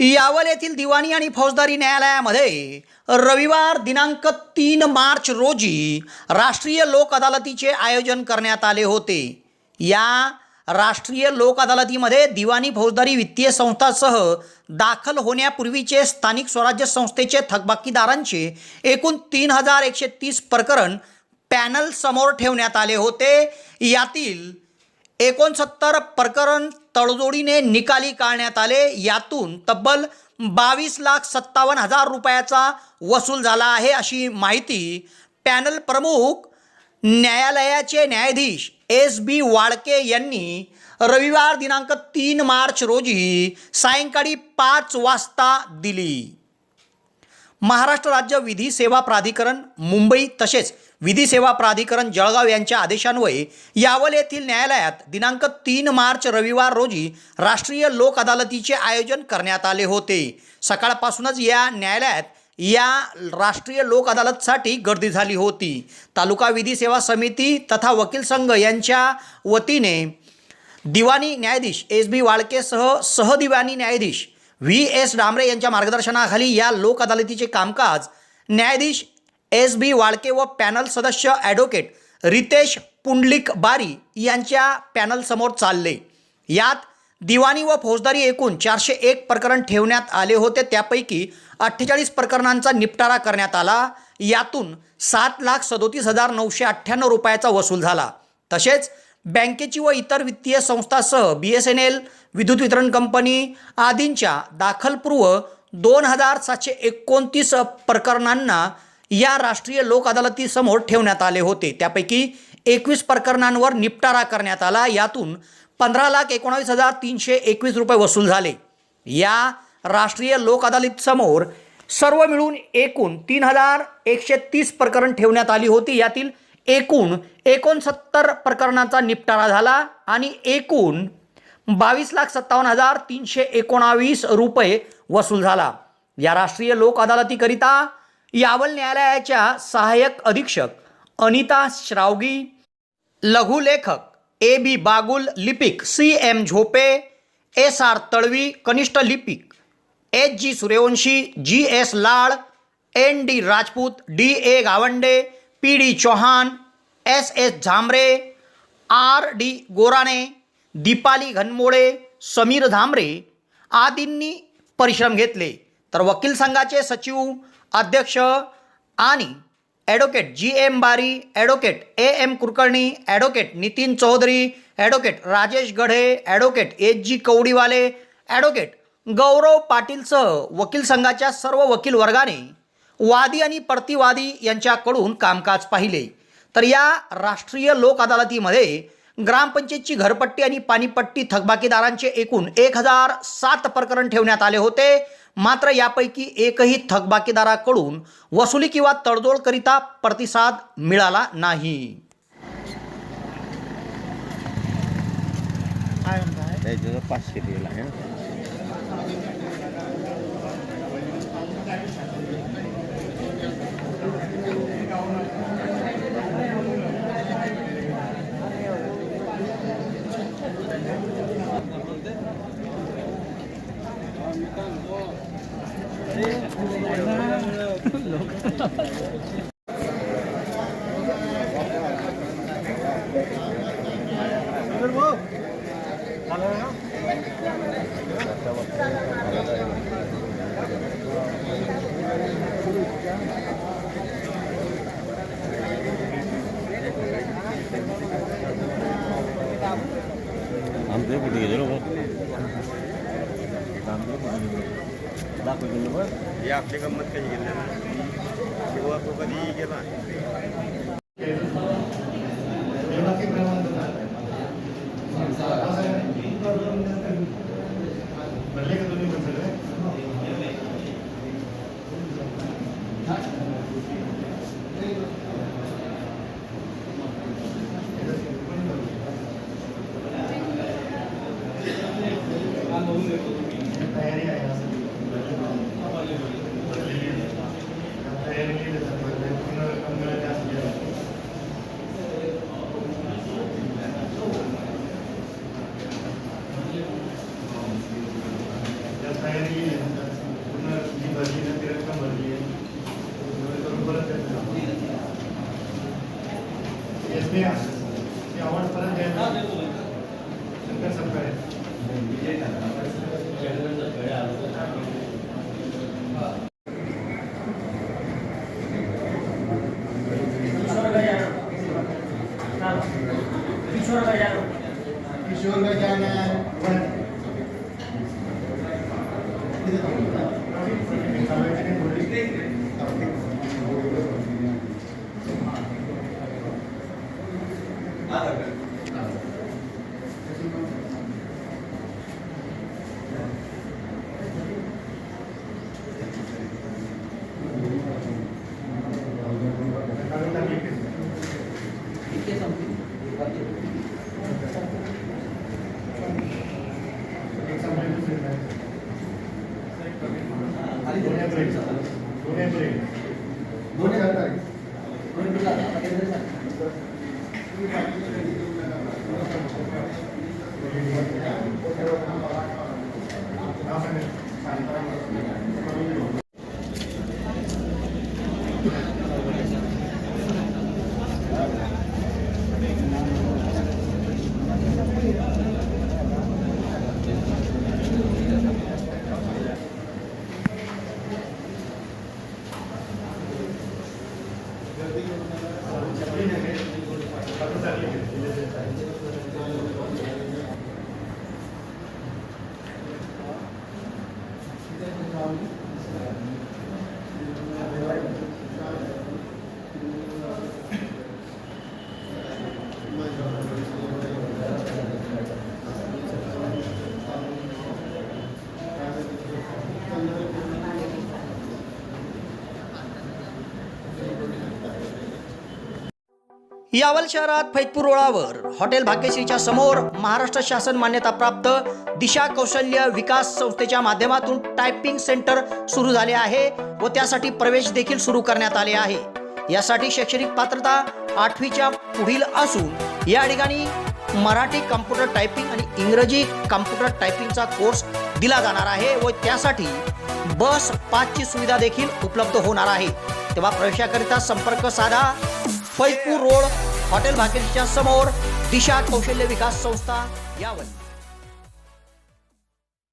यावल येथील दिवाणी आणि फौजदारी न्यायालयामध्ये रविवार दिनांक तीन मार्च रोजी राष्ट्रीय लोक अदालतीचे आयोजन करण्यात आले होते. या राष्ट्रीय लोक अदालतीमध्ये दिवाणी फौजदारी वित्तीय संस्थासह दाखल होण्यापूर्वीचे स्थानिक स्वराज्य संस्थेचे थकबाकीदारांचे एकूण तीन हजार एकशे तीस प्रकरण पॅनल समोर ठेवण्यात आले होते. यातील एकोणसत्तर प्रकरण तडजोडीने निकाली काढण्यात आले. यातून तब्बल बावीस लाख सत्तावन्न हजार रुपयाचा वसूल झाला आहे अशी माहिती पॅनल प्रमुख न्यायालयाचे न्यायाधीश एस बी वाळके यांनी रविवार दिनांक तीन मार्च रोजी सायंकाळी पाच वाजता दिली. महाराष्ट्र राज्य विधी सेवा प्राधिकरण मुंबई तसेच विधी सेवा प्राधिकरण जळगाव यांच्या आदेशान्वये यावल येथील न्यायालयात दिनांक तीन मार्च रविवार रोजी राष्ट्रीय लोक अदालतीचे आयोजन करण्यात आले होते. सकाळपासूनच या न्यायालयात या राष्ट्रीय लोक अदालतसाठी गर्दी झाली होती. तालुका विधी सेवा समिती तथा वकील संघ यांच्या वतीने दिवाणी न्यायाधीश एस बी वाळकेसह सहदिवाणी न्यायाधीश व्ही एस डांबरे यांच्या मार्गदर्शनाखाली या लोक अदालतीचे कामकाज न्यायाधीश एस बी वाळके व पॅनल सदस्य ॲडव्होकेट रितेश पुंडलिक बारी यांच्या पॅनलसमोर चालले. यात दिवाणी व फौजदारी एकूण चारशे एक प्रकरण ठेवण्यात आले होते. त्यापैकी अठ्ठेचाळीस प्रकरणांचा निपटारा करण्यात आला. यातून सात लाख सदोतीस हजार नऊशे अठ्ठ्याण्णव रुपयाचा वसूल झाला. तसेच बँकेची व इतर वित्तीय संस्थासह बी एस एन एल विद्युत वितरण कंपनी आदींच्या दाखलपूर्व दोन हजार सातशे एकोणतीस प्रकरणांना या राष्ट्रीय लोक अदालतीसमोर ठेवण्यात आले होते. त्यापैकी एकवीस प्रकरणांवर निपटारा करण्यात आला. यातून पंधरा लाख एकोणावीस हजार तीनशे एकवीस रुपये वसूल झाले. या राष्ट्रीय लोक अदालतीसमोर सर्व मिळून एकूण तीन हजार एकशे तीस प्रकरण ठेवण्यात आली होती. यातील एकूण एकोणसत्तर प्रकरणांचा निपटारा झाला आणि एकूण बावीस लाख सत्तावन्न हजार तीनशे एकोणावीस रुपये वसूल झाला. या राष्ट्रीय लोक अदालतीकरिता यावल न्यायालयाच्या सहाय्यक अधीक्षक अनिता श्रावगी लघुलेखक ए बी बागुल लिपिक C M Zope S R Talvi कनिष्ठ लिपिक H G Suryavanshi G S Lad N D Rajput D A Gawande P D Chauhan S S Zambare R D Gorane Deepali Ghanmole Sameer Dhamre आदींनी परिश्रम घेतले. तर वकील संघाचे सचिव अध्यक्ष आणि advocate G M Bari advocate A M Kulkarni advocate Nitin Chaudhari advocate Rajesh Gadhe advocate H G Kawadiwale advocate Gaurav पाटीलसह वकील संघाच्या सर्व वकील वर्गाने वादी आणि प्रतिवादी यांच्याकडून कामकाज पाहिले. तर या राष्ट्रीय लोक अदालतीमध्ये ग्रामपंचायतची घरपट्टी आणि पाणीपट्टी थकबाकीदारांचे एकूण एक हजार सात प्रकरण ठेवण्यात आले होते. मात्र यापैकी एकही थकबाकीदाराकडून वसुली किंवा तडजोडकरिता प्रतिसाद मिळाला नाही. पाचशे दिला दे कुछ ये ज़रूर काम दे कुछ दाखव गेले बरं हे आपली गंमत कशी गेले वो आपको कभी गेला ને જે અવોર્ડ ફરજિયાત શંકર સરકારે કિશોર ગજાના Gracias. यावल शहरात फैतपूर रोडावर हॉटेल भाग्यश्रीच्या समोर महाराष्ट्र शासन मान्यता प्राप्त दिशा कौशल्य विकास संस्थेच्या माध्यमातून टायपिंग सेंटर सुरू झाले आहे व त्यासाठी प्रवेश देखील सुरू करण्यात आले आहे. यासाठी शैक्षणिक पात्रता आठवीच्या पुढील असून या ठिकाणी मराठी कम्प्युटर टायपिंग आणि इंग्रजी कम्प्युटर टायपिंगचा कोर्स दिला जाणार आहे व त्यासाठी बस पाचची सुविधा देखील उपलब्ध होणार आहे. तेव्हा प्रवेशाकरिता संपर्क साधा. फैजपूर रोड हॉटेल भाकेरीच्या समोर दिशा कौशल्य विकास संस्था यावर